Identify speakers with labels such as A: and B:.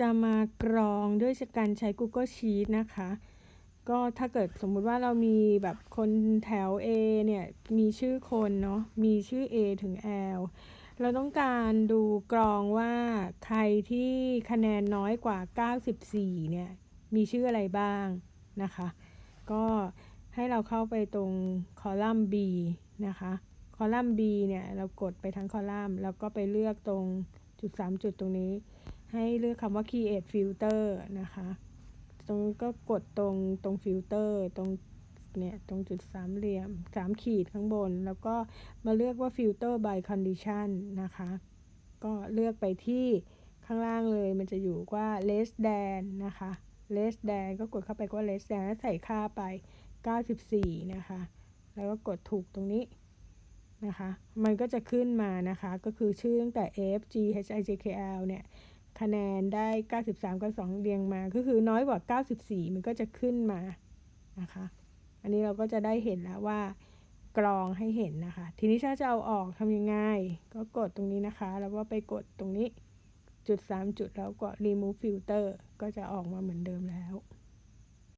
A: จะมากรองด้วยการใช้ Google Sheet นะคะ ก็ถ้าเกิดสมมุติว่าเรามีแบบคนแถว A เนี่ย มีชื่อคนเนาะ มีชื่อ A ถึง L เราต้องการดูกรองว่าใครที่คะแนนน้อยกว่า 94 เนี่ย มีชื่ออะไรบ้างนะคะ ก็ให้เราเข้าไปตรงคอลัมน์ B นะคะ คอลัมน์ B เนี่ย เรากดไปทั้งคอลัมน์ แล้วก็ไปเลือกตรงจุด 3 จุดตรงนี้ ให้เลือกคำว่า create filter นะคะ ตรงก็กดตรงตรงฟิลเตอร์ตรงเนี่ยตรงจุดสามเหลี่ยมสามขีดข้างบน แล้วก็มาเลือกว่า filter by condition นะคะ ก็เลือกไปที่ข้างล่างเลยมันจะอยู่ว่า less than นะคะ less than ก็กดเข้าไปว่า less than แล้วใส่ค่าไป 94 นะคะ แล้วก็กดถูกตรงนี้นะคะ มันก็จะขึ้นมานะคะ ก็คือชื่อตั้งแต่ F G H I J K L เนี่ย คะแนนได้ 93 กับ 2 เรียงมา ก็คือน้อยกว่า 94 มันก็จะขึ้นมานะคะ อันนี้เราก็จะได้เห็นแล้วว่ากรองให้เห็นนะคะ ทีนี้ถ้าจะเอาออกทำยังไง ก็กดตรงนี้นะคะ แล้วก็ไปกดตรงนี้จุด 3 จุดแล้วก็ remove filter ก็จะออกมาเหมือนเดิมแล้ว